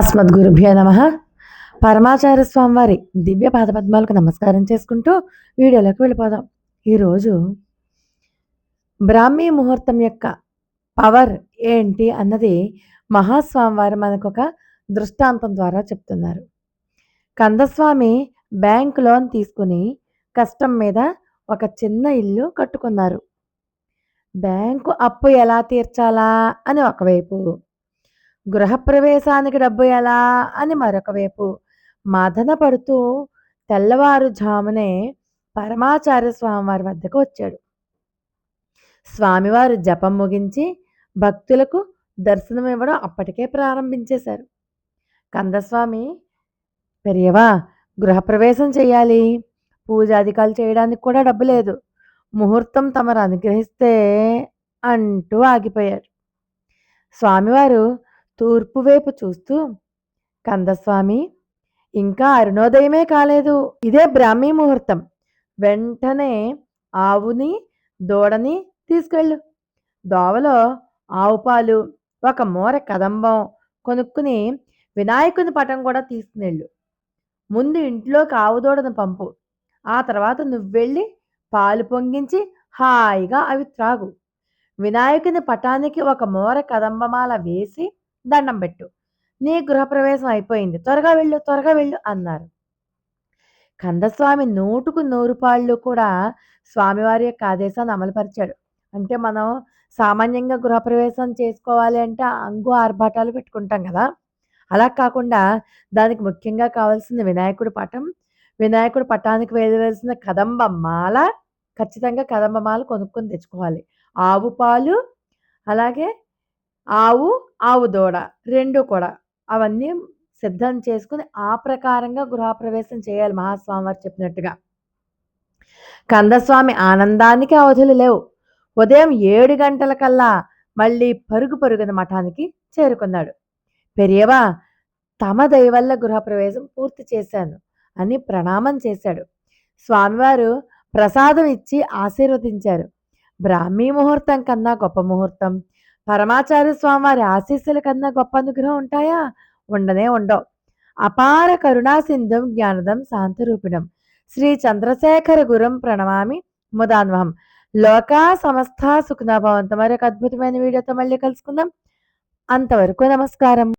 అస్మద్గురుభ్యో నమ. పరమాచార్య స్వామి వారి దివ్య పాదపద్మాలకు నమస్కారం చేసుకుంటూ వీడియోలోకి వెళ్ళిపోదాం. ఈరోజు బ్రాహ్మీ ముహూర్తం యొక్క పవర్ ఏంటి అన్నది మహాస్వామి వారు మనకు ఒక దృష్టాంతం ద్వారా చెప్తున్నారు. కందస్వామి బ్యాంక్ లోన్ తీసుకుని కష్టం మీద ఒక చిన్న ఇల్లు కట్టుకున్నారు. బ్యాంకు అప్పు ఎలా తీర్చాలా అని ఒకవైపు గృహప్రవేశానికి డబ్బు ఎలా అని మరొక వైపు మదన పడుతూ తెల్లవారుజామునే పరమాచార్య స్వామివారి వద్దకు వచ్చాడు. స్వామివారు జపం ముగించి భక్తులకు దర్శనం ఇవ్వడం అప్పటికే ప్రారంభించేశారు. కందస్వామి పెరియవా గృహప్రవేశం చేయాలి. పూజాధికాలు చేయడానికి కూడా డబ్బు లేదు. ముహూర్తం తమరు అనుగ్రహిస్తే అంటూ ఆగిపోయారు స్వామివారు తూర్పు వైపు చూస్తూ కందస్వామి ఇంకా అరుణోదయమే కాలేదు. ఇదే బ్రాహ్మీ ముహూర్తం. వెంటనే ఆవుని దూడని తీసుకెళ్ళు. దోవలో ఆవు పాలు ఒక మూర కదంబం కొనుక్కుని వినాయకుని పటం కూడా తీసుకునేళ్ళు ముందు ఇంట్లోకి ఆవు దూడను పంపు. ఆ తర్వాత నువ్వెళ్ళి పాలు పొంగించి హాయిగా అవి త్రాగు. వినాయకుని పటానికి ఒక మూర కదంబమాల వేసి దండం పెట్టు. నీ గృహప్రవేశం అయిపోయింది. త్వరగా వెళ్ళు త్వరగా వెళ్ళు అన్నారు. కందస్వామి నూటుకు నూరు పాళ్ళు కూడా స్వామివారి యొక్క ఆదేశాన్ని అమలుపరిచాడు. అంటే మనం సామాన్యంగా గృహప్రవేశం చేసుకోవాలి అంటే అంగు ఆర్భాటాలు పెట్టుకుంటాం కదా. అలా కాకుండా దానికి ముఖ్యంగా కావాల్సింది వినాయకుడి పటం. వినాయకుడి పటానికి వేయవలసిన కదంబ మాల ఖచ్చితంగా కదంబ మాల కొనుక్కొని తెచ్చుకోవాలి. ఆవు పాలు అలాగే ఆవు ఆవు దూడ రెండు కూడా. అవన్నీ సిద్ధం చేసుకుని ఆ ప్రకారంగా గృహప్రవేశం చేయాలి మహాస్వామి వారు చెప్పినట్టుగా. కందస్వామి ఆనందానికి అవధులు లేవు. ఉదయం ఏడు గంటల కల్లా మళ్ళీ పరుగు పరుగున మఠానికి చేరుకున్నాడు. పెరియవా తమ దయవల్ల గృహప్రవేశం పూర్తి చేశాను అని ప్రణామం చేశాడు. స్వామివారు ప్రసాదం ఇచ్చి ఆశీర్వదించారు. బ్రాహ్మీ ముహూర్తం కన్నా గొప్ప ముహూర్తం. పరమాచార్య స్వామి వారి ఆశీస్సుల కన్నా గొప్ప అనుగ్రహం ఉంటాయా? ఉండనే ఉండవు. అపార కరుణా సింధుం జ్ఞానదం శాంతరూపిణం. శ్రీ చంద్రశేఖర గురం ప్రణమామి. ముదాన్వహం. లోకా సమస్త సుఖనాభవంతం మరొక అద్భుతమైన వీడియోతో మళ్ళీ కలుసుకుందాం. అంతవరకు నమస్కారం.